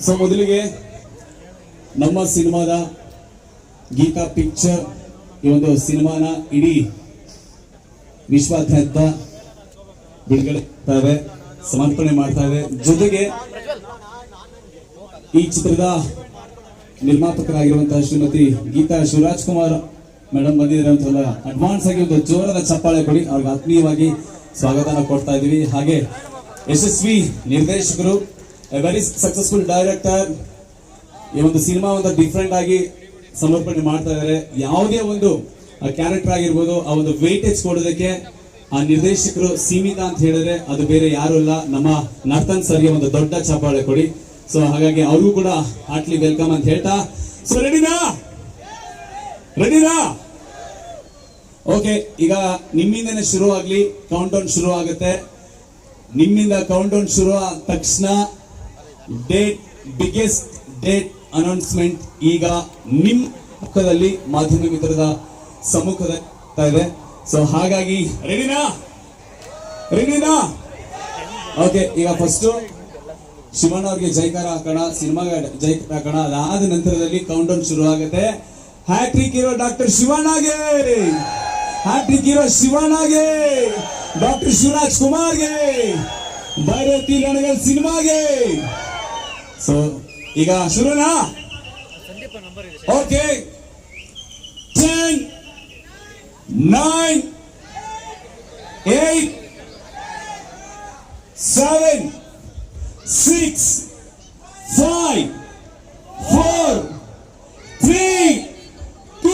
So ಮೊದಲಿಗೆ ನಮ್ಮ ಸಿನಿಮಾದ ಗೀತಾ ಪಿಕ್ಚರ್ ಈ ಒಂದು ಸಿನಿಮಾನ ಇಡೀ ವಿಶ್ವಾದ್ಯಂತ ಬಿಡುಗಡೆ ಸಮರ್ಪಣೆ ಮಾಡ್ತಾ ಇದೆ ಜೊತೆಗೆ ಈ ಚಿತ್ರದ ನಿರ್ಮಾಪಕರಾಗಿರುವಂತಹ ಶ್ರೀಮತಿ ಗೀತಾ ಶಿವರಾಜ್ ಕುಮಾರ್ ಮೇಡಮ್ ಬಂದಿದ್ದಾರೆ ಅಡ್ವಾನ್ಸ್ ಆಗಿ ಒಂದು ಜೋರದ ಚಪ್ಪಾಳೆ ಕೊಡಿ, ಅವ್ರಿಗೆ ಆತ್ಮೀಯವಾಗಿ ಸ್ವಾಗತ ಕೊಡ್ತಾ ಇದೀವಿ ಹಾಗೆ ಯಶಸ್ವಿ ನಿರ್ದೇಶಕರು ವೆರಿ ಸಕ್ಸಸ್ಫುಲ್ ಡೈರೆಕ್ಟರ್ ಈ ಒಂದು ಸಿನಿಮಾ ಒಂದು ಡಿಫ್ರೆಂಟ್ ಆಗಿ ಸಮರ್ಪಣೆ ಮಾಡ್ತಾ ಇದ್ದಾರೆ ಯಾವುದೇ ಒಂದು ಕ್ಯಾರೆಕ್ಟರ್ ಆಗಿರ್ಬೋದು, ಆ ಒಂದು ವೇಟೇಜ್ ಕೊಡೋದಕ್ಕೆ ಆ ನಿರ್ದೇಶಕರು ಸೀಮಿತ ಅಂತ ಹೇಳಿದ್ರೆ ಅದು ಬೇರೆ ಯಾರು ಇಲ್ಲ. ನಮ್ಮ ನರ್ತನ್ ಸರ್ಗೆ ಒಂದು ದೊಡ್ಡ ಚಪ್ಪಾಳೆ ಕೊಡಿ. ಸೊ ಹಾಗಾಗಿ ಅವ್ರಿಗೂ ಕೂಡ ಹಾಟ್ಲಿ ವೆಲ್ಕಮ್ ಅಂತ ಹೇಳ್ತಾ. ಸೊ ರೆಡಿನಾ ರೆಡಿನಾ ಓಕೆ ಈಗ ನಿಮ್ಮಿಂದನೇ ಶುರು ಆಗ್ಲಿ ಕೌಂಟ್ ಡೌನ್ ಶುರು ಆಗುತ್ತೆ ನಿಮ್ಮಿಂದ ಕೌಂಟ್ ಡೌನ್ ಶುರು ಆದ ತಕ್ಷಣ ಡೇಟ್ ಬಿಗ್ಗೆಸ್ಟ್ ಡೇಟ್ ಅನೌನ್ಸ್ಮೆಂಟ್ ಈಗ ನಿಮ್ಮ ಮುಖದಲ್ಲಿ ಮಾಧ್ಯಮ ಮಿತ್ರದ ಸಮ್ಮುಖದ ಇದೆ. ಸೊ ಹಾಗಾಗಿ ರೆಡಿನಾ ರೆಡಿನಾ ಓಕೆ ಈಗ ಫಸ್ಟ್ ಶಿವಣ್ಣ ಅವ್ರಿಗೆ ಜೈಕಾರ ಹಾಕೋಣ ಸಿನಿಮಾಗೆ ಜೈಕಾರ ಹಾಕೋಣ. ಅದಾದ ನಂತರದಲ್ಲಿ ಕೌಂಟ್ ಡೌನ್ ಶುರು ಆಗುತ್ತೆ. ಹ್ಯಾಟ್ರಿಕ್ ಇರೋ ಡಾಕ್ಟರ್ ಶಿವಣ್ಣಗೆ! ಹ್ಯಾಟ್ರಿಕ್ ಇರೋ ಶಿವಣ್ಣಗೆ! ಡಾಕ್ಟರ್ ಶಿವರಾಜ್ ಕುಮಾರ್ಗೆ! ಭೈರತಿ ರಣಗಲ್ ಸಿನಿಮಾಗೆ ಸೊ ಈಗ ಶುರುನಾ okay ten nine eight seven six five four three two